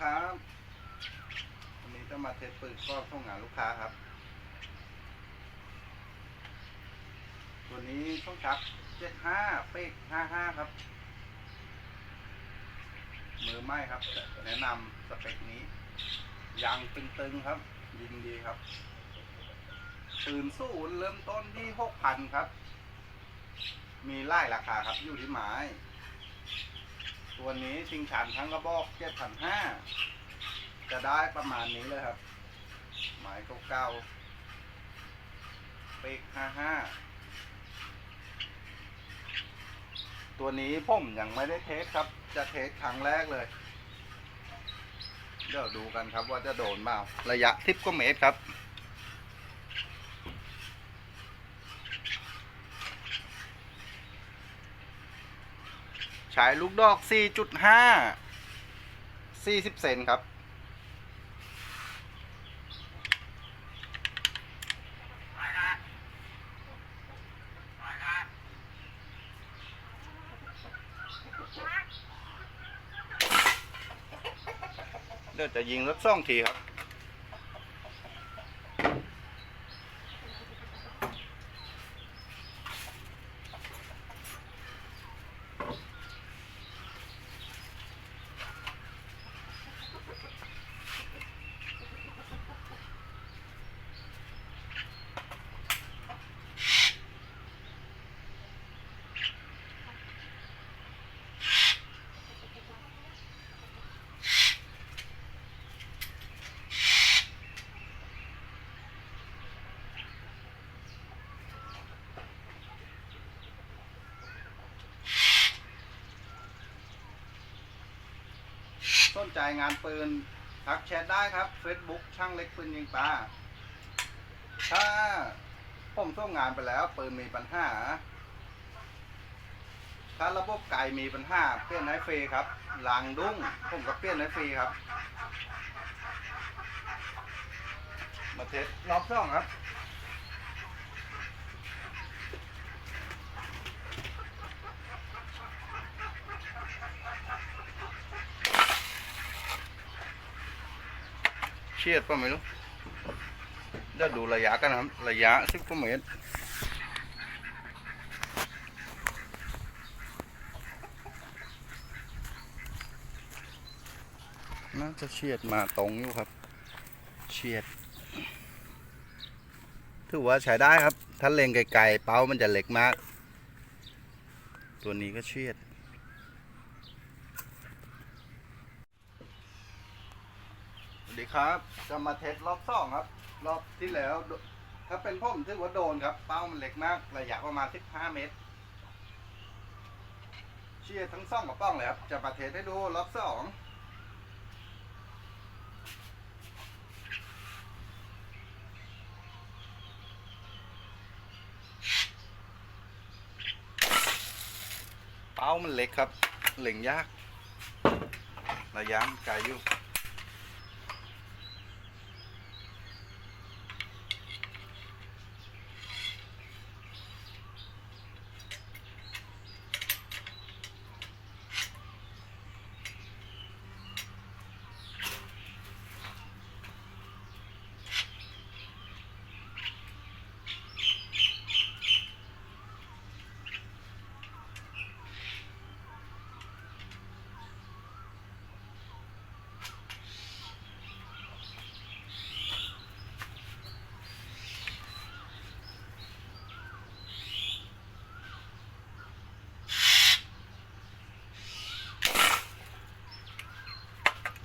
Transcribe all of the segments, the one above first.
ครับวันนี้จะมาเทสปืนกรอบส่งงานลูกค้าครับ ตัวนี้ช่องชัก75เป๊ก55ครับ มือไม้ครับ แนะนำสเปคนี้ยางตึงๆครับ ยิงดีครับปืนสู้เริ่มต้นที่6,000ครับ มีไล่ราคาครับอยู่ที่ไม้ ตัวนี้ชิงชันทั้งกระบอกเจ็ดพันห้าจะได้ประมาณนี้เลยครับ หมายเก่าๆเป๊กห้าห้าตัวนี้ผมยังไม่ได้เทสครับ จะเทสครั้งแรกเลย เดี๋ยวดูกันครับว่าจะโดนเปล่าระยะทิปกว่าเมตรครับ ใช้ลูกดอก 4.5 40 เซนครับ เดี๋ยวจะยิงรถซ่องทีครับ สนใจงานปืนทักแชทได้ครับ Facebook ช่างเล็กปืนยิงปลาถ้าผมส่งงานไปแล้วปืนมีปัญหา ถ้าระบบไก่มีปัญหาเปลี่ยนให้ฟรีครับลางดุ้งผมก็เปลี่ยนให้ฟรีครับ มาเทสรอบช่องครับ เชียดป่ะไม่รู้เดี๋ยวดูระยะกันครับระยะสิบกว่าเมตรน่าจะเฉียดมาตรงอยู่ครับเฉียด ถือว่าใช้ได้ครับ ถ้าเล็งไกลๆเป้ามันจะเล็กมาก ตัวนี้ก็เฉียด สวัส ดีครับ จะมาเทสรอบสองครับ รอบที่แล้ว ถ้าเป็นผมถือว่าโดนครับ เป้ามันเล็กมาก ระยะประมาณ 15 เมตร เชียร์ทั้งซ่องกับป้องเลยครับ จะมาเทสให้ดูรอบสองเป้ามันเล็กครับ เล็งยาก ระยะไกลอยู่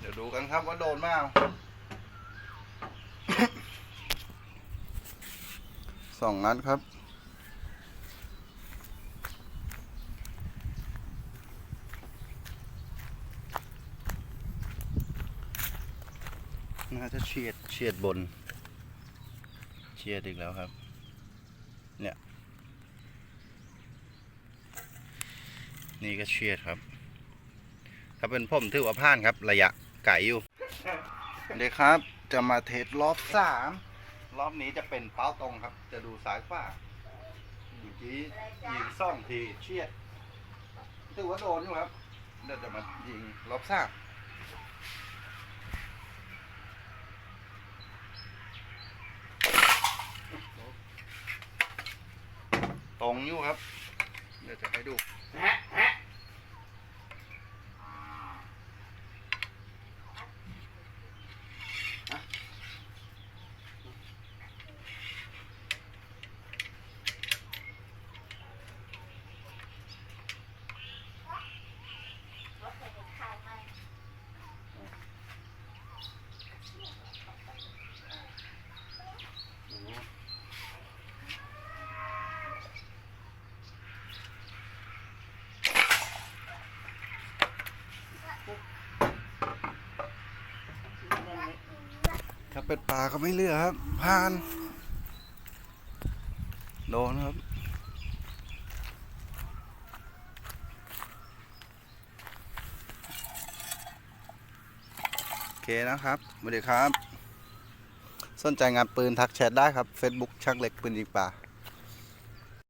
ดี๋ยวดูกันครับว่าโดนมากสองนัดครับน่าจะเฉียดเฉียดบนเฉียดอีกแล้วครับ เนี่ย นี่ก็เฉียดครับ ถ้าเป็นผมถือว่าผ่านครับระยะ ไก่อยู่เด็กครับ จะมาเทสรอบสามรอบนี้จะเป็นเป้าตรงครับ จะดูสายฝ้าเมื่อกี้ยิงซ่องทีเชียดถือว่าโดนอยู่ครับเดี๋ยวจะมายิงรอบสามตรงอยู่ครับ เดี๋ยวจะไปดูนะ ถ้าเป็ดป่าก็ไม่เลือกครับผ่านโดนครับ โอเคนะครับสวัสดีครับ สนใจงานปืนทักแชทได้ครับ Facebook ช่างเหล็กปืนยิงป่า